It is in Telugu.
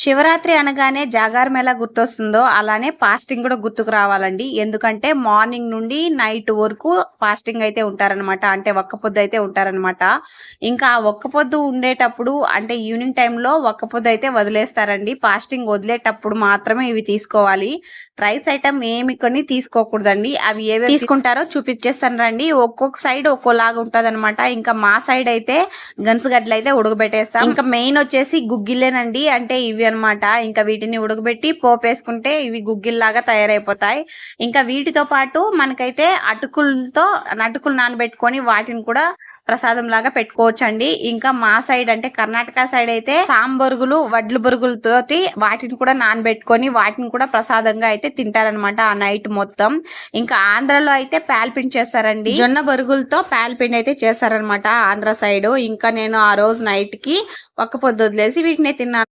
శివరాత్రి అనగానే జాగారం ఎలా గుర్తొస్తుందో అలానే ఫాస్టింగ్ కూడా గుర్తుకు రావాలండి. ఎందుకంటే మార్నింగ్ నుండి నైట్ వరకు ఫాస్టింగ్ అయితే ఉంటారనమాట అంటే ఒక్క పొద్దు అయితే ఉంటారనమాట ఇంకా ఆ ఒక్క పొద్దు ఉండేటప్పుడు అంటే ఈవినింగ్ టైంలో ఒక్క పొద్దు అయితే వదిలేస్తారండి. ఫాస్టింగ్ వదిలేటప్పుడు మాత్రమే ఇవి తీసుకోవాలి. రైస్ ఐటమ్ ఏమి కొన్ని తీసుకోకూడదండి. అవి ఏవి తీసుకుంటారో చూపించేస్తాను రండి. ఒక్కొక్క సైడ్ ఒక్కోలాగా ఉంటుంది అనమాట ఇంకా మా సైడ్ అయితే గన్సుగడ్డలు అయితే ఉడకబెట్టేస్తాం. ఇంకా మెయిన్ వచ్చేసి గుగ్గిలేనండి అంటే ఇవి అనమాట ఇంకా వీటిని ఉడకబెట్టి పోపేసుకుంటే ఇవి గుగ్గిల్లాగా తయారైపోతాయి. ఇంకా వీటితో పాటు మనకైతే అటుకులతో అటుకులు నానబెట్టుకొని వాటిని కూడా ప్రసాదం లాగా పెట్టుకోవచ్చండి. ఇంకా మా సైడ్ అంటే కర్ణాటక సైడ్ అయితే సాంబొరుగులు వడ్లు బొరుగులతోటి వాటిని కూడా నానబెట్టుకొని వాటిని కూడా ప్రసాదంగా అయితే తింటారనమాట ఆ నైట్ మొత్తం. ఇంకా ఆంధ్రలో అయితే పాల్పిండి చేస్తారండి. జొన్న బొరుగులతో పాల్పిండి అయితే చేస్తారనమాట ఆంధ్ర సైడ్. ఇంకా నేను ఆ రోజు నైట్కి ఒక్క పొద్దు వదిలేసి వీటిని తిన్నాను.